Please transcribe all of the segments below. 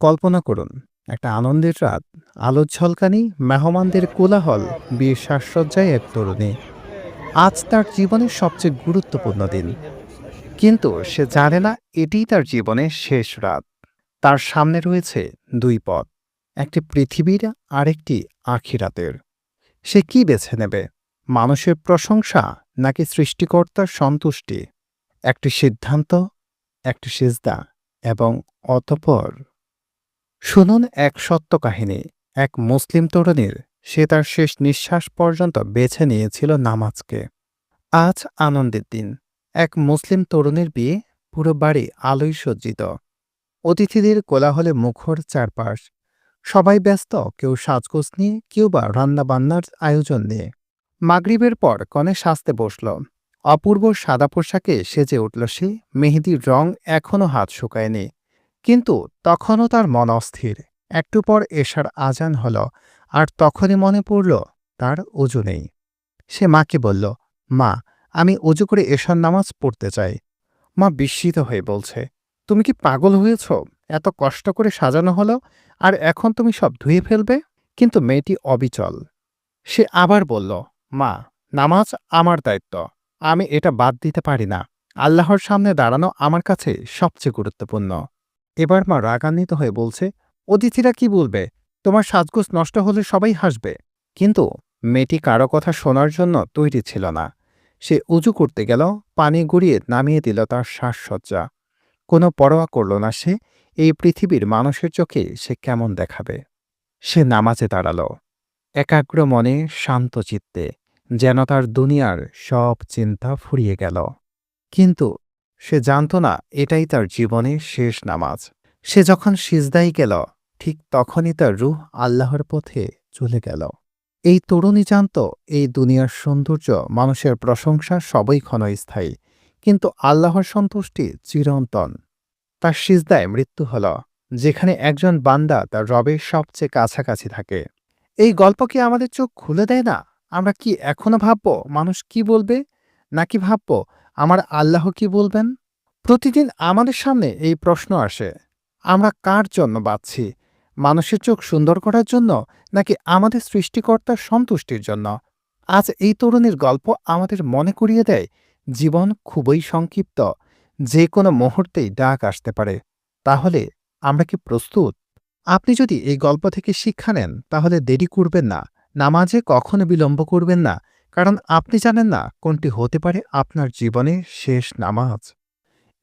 কল্পনা করুন, একটা আনন্দের রাত, আলোর ঝলকানি, মেহমানদের কোলাহল, বিয়ের সাজসজ্জায় এক তরুণী। আজ তার জীবনের সবচেয়ে গুরুত্বপূর্ণ দিন। কিন্তু সে জানে না এটিই তার জীবনের শেষ রাত। তার সামনে রয়েছে দুই পথ, একটি পৃথিবীর আরেকটি আখিরাতের। সে কি বেছে নেবে? মানুষের প্রশংসা নাকি সৃষ্টিকর্তার সন্তুষ্টি? একটি সিদ্ধান্ত, একটি সিজদা, এবং অতপর শুনুন এক সত্য কাহিনী এক মুসলিম তরুণীর সে তার শেষ নিঃশ্বাস পর্যন্ত বেছে নিয়েছিল নামাজকে। আজ আনন্দের দিন। এক মুসলিম তরুণীর বিয়ে পুরো বাড়ি আলোয় সজ্জিত। অতিথিদের কোলাহলে মুখর চারপাশ। সবাই ব্যস্ত, কেউ সাজগোজ নিয়ে, কেউ বা রান্নাবান্নার আয়োজন নিয়ে। মাগরিবের পর কনে সাজতে বসল। অপূর্ব সাদা পোশাকে সেজে উঠল সে, মেহেদির রং এখনও হাত শুকায়নি। কিন্তু তখনও তার মন অস্থির। একটু পর এশার আজান হল, আর তখনই মনে পড়ল তার অজু নেই। সে মাকে বলল, মা, আমি অজু করে এশার নামাজ পড়তে চাই। মা বিস্মিত হয়ে বলছে, তুমি কি পাগল হয়েছ? এত কষ্ট করে সাজানো হলো, আর এখন তুমি সব ধুয়ে ফেলবে? কিন্তু মেয়েটি অবিচল। সে আবার বলল, মা, নামাজ আমার দায়িত্ব। আমি এটা বাদ দিতে পারি না। আল্লাহর সামনে দাঁড়ানো আমার কাছে সবচেয়ে গুরুত্বপূর্ণ। এবার মা রাগান্বিত হয়ে বলছে, অতিথিরা কি বলবে? তোমার সাজগোজ নষ্ট হলে সবাই হাসবে। কিন্তু মেয়েটি কারও কথা শোনার জন্য তৈরি ছিল না। সে উজু করতে গেল, পানি গড়িয়ে নামিয়ে দিল তার শ্বাসসজ্জা। কোনো পরোয়া করল না সে, এই পৃথিবীর মানুষের চোখে সে কেমন দেখাবে? সে নামাজে দাঁড়াল। একাগ্র মনে, শান্ত চিত্তে, যেন তার দুনিয়ার সব চিন্তা ফুরিয়ে গেল। কিন্তু সে জানত না, এটাই তার জীবনের শেষ নামাজ। সে যখন সিজদাই গেল, ঠিক তখনই তার রুহ আল্লাহর পথে চলে গেল। এই তরুণী জানত, এই দুনিয়ার সৌন্দর্য, মানুষের প্রশংসা সবই ক্ষণস্থায়ী, কিন্তু আল্লাহর সন্তুষ্টি চিরন্তন। তার সিজদায় মৃত্যু হল, যেখানে একজন বান্দা তার রবের সবচেয়ে কাছাকাছি থাকে। এই গল্প কি আমাদের চোখ খুলে দেয় না? আমরা কি এখনও ভাবব, মানুষ কি বলবে? নাকি ভাবব আমার আল্লাহ কি বলবেন? প্রতিদিন আমাদের সামনে এই প্রশ্ন আসে, আমরা কার জন্য বাঁচছি? মানুষের চোখ সুন্দর করার জন্য নাকি আমাদের সৃষ্টিকর্তার সন্তুষ্টির জন্য? আজ এই তরুণীর গল্প আমাদের মনে করিয়ে দেয়, জীবন খুবই সংক্ষিপ্ত, যে কোনো মুহূর্তেই ডাক আসতে পারে। তাহলে আমরা কি প্রস্তুত? আপনি যদি এই গল্প থেকে শিক্ষা নেন, তাহলে দেরি করবেন না, নামাজে কখনো বিলম্ব করবেন না কারণ আপনি জানেন না কোনটি হতে পারে আপনার জীবনে শেষ নামাজ।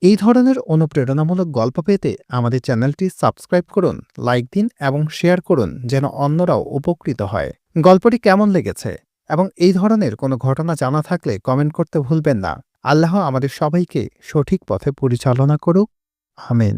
এই ধরনের অনুপ্রেরণামূলক গল্প পেতে আমাদের চ্যানেলটি সাবস্ক্রাইব করুন, লাইক দিন এবং শেয়ার করুন যেন অন্যরাও উপকৃত হয়। গল্পটি কেমন লেগেছে এবং এই ধরনের কোনো ঘটনা জানা থাকলে কমেন্ট করতে ভুলবেন না। আল্লাহ আমাদের সবাইকে সঠিক পথে পরিচালনা করুক। আমেন।